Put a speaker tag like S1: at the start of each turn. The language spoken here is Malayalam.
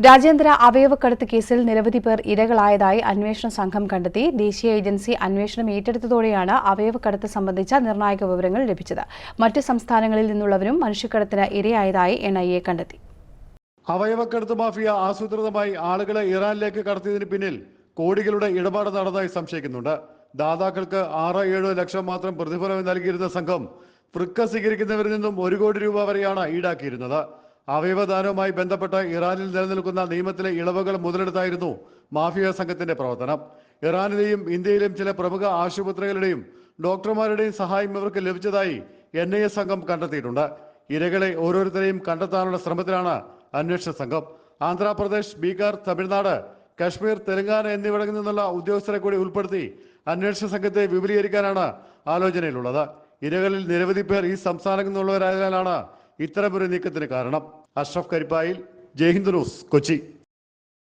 S1: രാജ്യാന്തര അവയവക്കടത്ത് കേസിൽ നിരവധി പേർ ഇരകളായതായി അന്വേഷണ സംഘം കണ്ടെത്തി. ദേശീയ ഏജൻസി അന്വേഷണം ഏറ്റെടുത്തതോടെയാണ് അവയവക്കടത്ത് സംബന്ധിച്ച നിർണായക വിവരങ്ങൾ ലഭിച്ചത്. മറ്റ് സംസ്ഥാനങ്ങളിൽ നിന്നുള്ളവരും മനുഷ്യക്കടത്തിന് ഇരയായതായി എൻ കണ്ടെത്തി.
S2: അവയവക്കടത്ത് മാഫിയ ആസൂത്രിതമായി ആളുകളെ ഇറാനിലേക്ക് കടത്തിയതിന് പിന്നിൽ കോടികളുടെ ഇടപാട് നടന്നതായി സംശയിക്കുന്നുണ്ട്. ദാതാക്കൾക്ക് ആറ് ഏഴ് ലക്ഷം മാത്രം പ്രതിഫലം നൽകിയിരുന്ന സംഘം വൃക്ക സ്വീകരിക്കുന്നവരിൽ നിന്നും ഒരു കോടി രൂപ വരെയാണ് ഈടാക്കിയിരുന്നത്. അവയവദാനവുമായി ബന്ധപ്പെട്ട് ഇറാനിൽ നിലനിൽക്കുന്ന നിയമത്തിലെ ഇളവുകൾ മുതലെടുത്തായിരുന്നു മാഫിയ സംഘത്തിന്റെ പ്രവർത്തനം. ഇറാനിലെയും ഇന്ത്യയിലെയും ചില പ്രമുഖ ആശുപത്രികളുടെയും ഡോക്ടർമാരുടെയും സഹായം ഇവർക്ക് ലഭിച്ചതായി എൻ ഐ സംഘം കണ്ടെത്തിയിട്ടുണ്ട്. ഇരകളെ ഓരോരുത്തരെയും കണ്ടെത്താനുള്ള ശ്രമത്തിലാണ് അന്വേഷണ സംഘം. ആന്ധ്രാപ്രദേശ് ബീഹാർ തമിഴ്നാട് കശ്മീർ തെലങ്കാന എന്നിവിടങ്ങളിൽ നിന്നുള്ള ഉദ്യോഗസ്ഥരെ കൂടി ഉൾപ്പെടുത്തി അന്വേഷണ സംഘത്തെ വിപുലീകരിക്കാനാണ് ആലോചനയിലുള്ളത്. ഇരകളിൽ നിരവധി പേർ ഈ സംസ്ഥാനങ്ങളിൽ നിന്നുള്ളവരായതിനാലാണ് ഇത്തരമൊരു നീക്കത്തിന് കാരണം അഷ്റഫ് കരിപ്പായിൽ ജയ്ഹിന്ദ് ന്യൂസ് കൊച്ചി